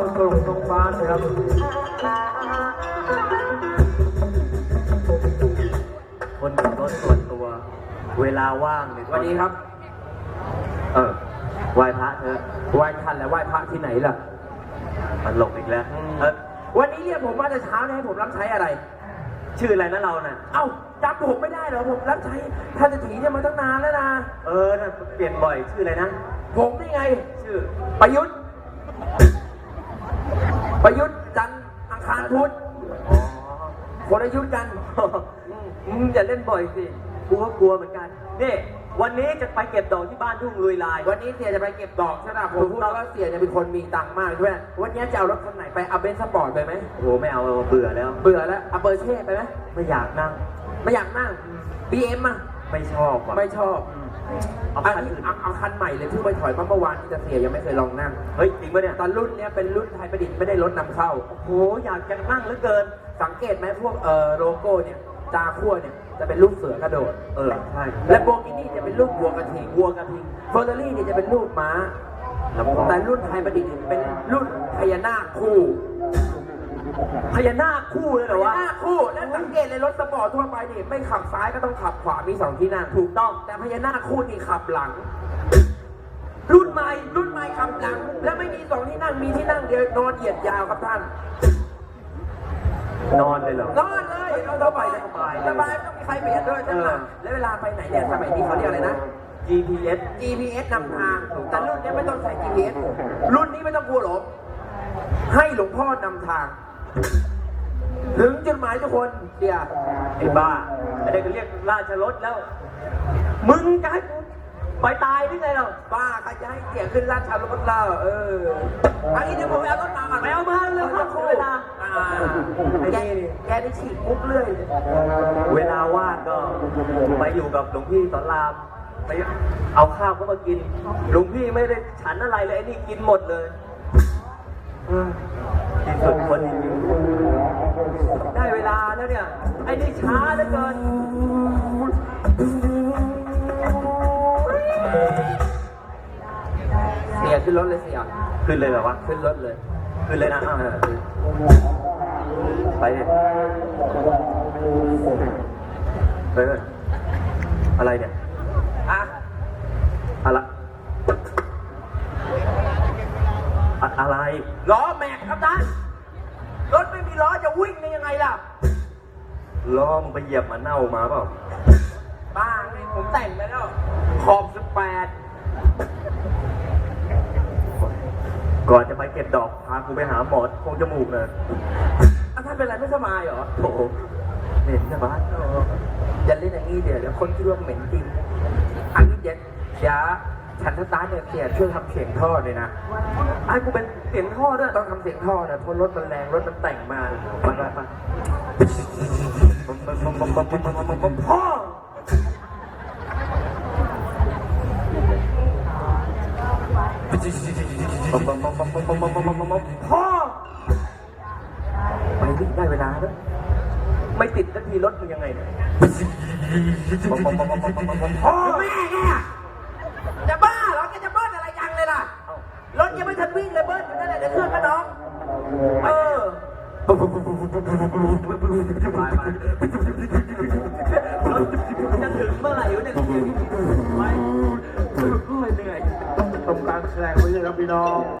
ส่งน้องฟ้านะครับคนขับรถส่วนตัว เวลาว่างเนี่ยสวัสดีครับ เออไหว้พระเถอะไหว้ท่านและไหว้พระที่ไหนล่ะ มันหลงอีกแล้วเออวันนี้เรียกผมมาแต่เช้าเนี่ยให้ผมรับใช้อะไร ชื่ออะไรนะเราน่ะ เอ้าจำผมไม่ได้เหรอผมรับใช้ท่านเศรษฐีเนี่ยมาตั้งนานแล้วนะ เออน่ะเปลี่ยนบ่อยชื่ออะไรนะ ผมนี่ไง ชื่อประยุทธ์ ประยุทธ์จันทร์อังคารพุธอ๋อคนละยุทธ์กันอืมอย่าเล่นบ่อยสิกูก็กลัวเหมือนกัน นี่ วันนี้จะไปเก็บดอกที่บ้านทุ่งลุยลาย วันนี้เสียจะไปเก็บดอกใช่ไหมผมพูดแล้วว่าเสียเนี่ยเป็นคนมีตังค์มากด้วยวันนี้จะเอารถคันไหนไปเอาเบนซ์สปอร์ตไปไหมโอ้โหไม่เอาเบื่อแล้ว เบื่อแล้วเอาเบอร์เช่ไปไหมไม่อยากนั่ง ไม่อยากนั่ง BM อะ ไม่ชอบว่ะไม่ชอบเอาเอาคันอื่นเอาเอาคันใหม่เลยเพิ่งไปถอยมาเมื่อวานที่จะเสียยังไม่เคยลองนั่งเฮ้ยจริงปะเนี่ยตอนรุ่นเนี้ยเป็นรุ่นไทยประดิษฐ์ไม่ได้รถนำเข้า โอ้โหอยากจะนั่งเหลือเกิน สังเกตไหมพวกเอ่อโลโก้เนี่ยจาขั้วเนี่ยจะเป็นรูปเสือกระโดดเออใช่ และโบกินี่จะเป็นรูปวัวกระทิงวัวกระทิงเฟอร์รารี่เนี่ยจะเป็นรูปม้าแล้วพอแต่รุ่นไทยประดิษฐ์เนี่ยเป็นรุ่นพญานาคคู่ พญานาคคู่เลยเหพรอญาวะนาคคู่และสังเกตเลยรถสปอร์ตทั่วไปนี่ไม่ขับซ้ายก็ต้องขับขวามีสองที่นั่งถูกต้องแต่พญานาคคู่นี่ขับหลัง รุ่นใหม่รุ่นใหม่ขับหลัง และไม่มีสองที่นั่งมีที่นั่งเดียวนอนเหยียดยาวครับท่าน นอนเลยเหรอ นอนเลยนอนสบายสบายสบายไม่ต้องมีใครเบียดด้วยใช่ไหมเออแล้วเวลาไปไหนเนี่ยสมัยนี้เขาเรียกอะไรนะ GPS GPS นำทาง แต่รุ่นนี้ไม่ต้องใส่ GPS รุ่นนี้ไม่ต้องกลัวหลงให้หลวงพ่อนำทาง ถึงจุดหมายทุกคนเดียวไอ้บ้าไอ้เด็กก็เรียกราชรถแล้ว มึงจะให้กูไปตายหรือไงเราบ้าใครจะให้เกียรติขึ้นราชารถเล่าเอออันนี้เดี๋ยวผมไปเอารถมาก่อนไปเอามาเลยครับคู่เวลาอ่าแกแกได้ฉีกมุกเรื่อยเวลาว่างก็ไปอยู่กับหลวงพี่สอนรามไปเอาข้าวก็มากิน หลวงพี่ไม่ได้ฉันอะไรเลยไอ้นี่กินหมดเลยเออที่ สุดคนจริงๆได้เวลาแล้วเนี่ย ไอ้นี่ช้าเหลือเกินเสียขึ้นรถเลยเสียขึ้นเลยเหรอวะขึ้นรถเลย ขึ้นเลยนะอ่าไปดิไปเลยอะไรเนี่ย อะ อะไร อะอะไร ล้อแม็กครับท่านรถไม่มีล้อจะวิ่งได้ยังไงล่ะ ล้อมึงไปเหยียบหมาเน่ามาเปล่า บ้าไงผมแต่งไปแล้ว ขอบสิบแปดก่อนจะไปเก็บดอกพากูไปหาหมอโคงจมูกเลยอะท่านเป็นไรไม่สบายเหรอ โอ้โหเหม็นใช่ปะอย่าเล่นอย่างนี้เดี๋ยวเดี๋ยวคนคิดว่าเหม็นจริงอันนี้เดี๋ยวเดี๋ยว ฉันสตาเนี่ยเสียช่วยทำเสียงท่อเลยนะไอ้กูเป็นเสียงท่อด้วยต้องทำเสียงท่อนะเพราะรถมันแรงรถมันแต่งมาไปไปไปพ่อพ่อไปดิได้เวลาแล้วไม่ติดสักทีรถมึงยังไงเนี่ยพ่อแม่แกจะบ้าเหรอแกจะเบิ้ลอะไรยังเลยล่ะ รถยังไม่ทันวิ่งเลยเบิ้ลอยู่นั่นแหละเดี๋ยวเครื่องก็น้อง เออจะถึงเมื่อไหร่วะเนี่ยไปเหนื่อยทำการแสดงไว้เลยครับพี่น้อง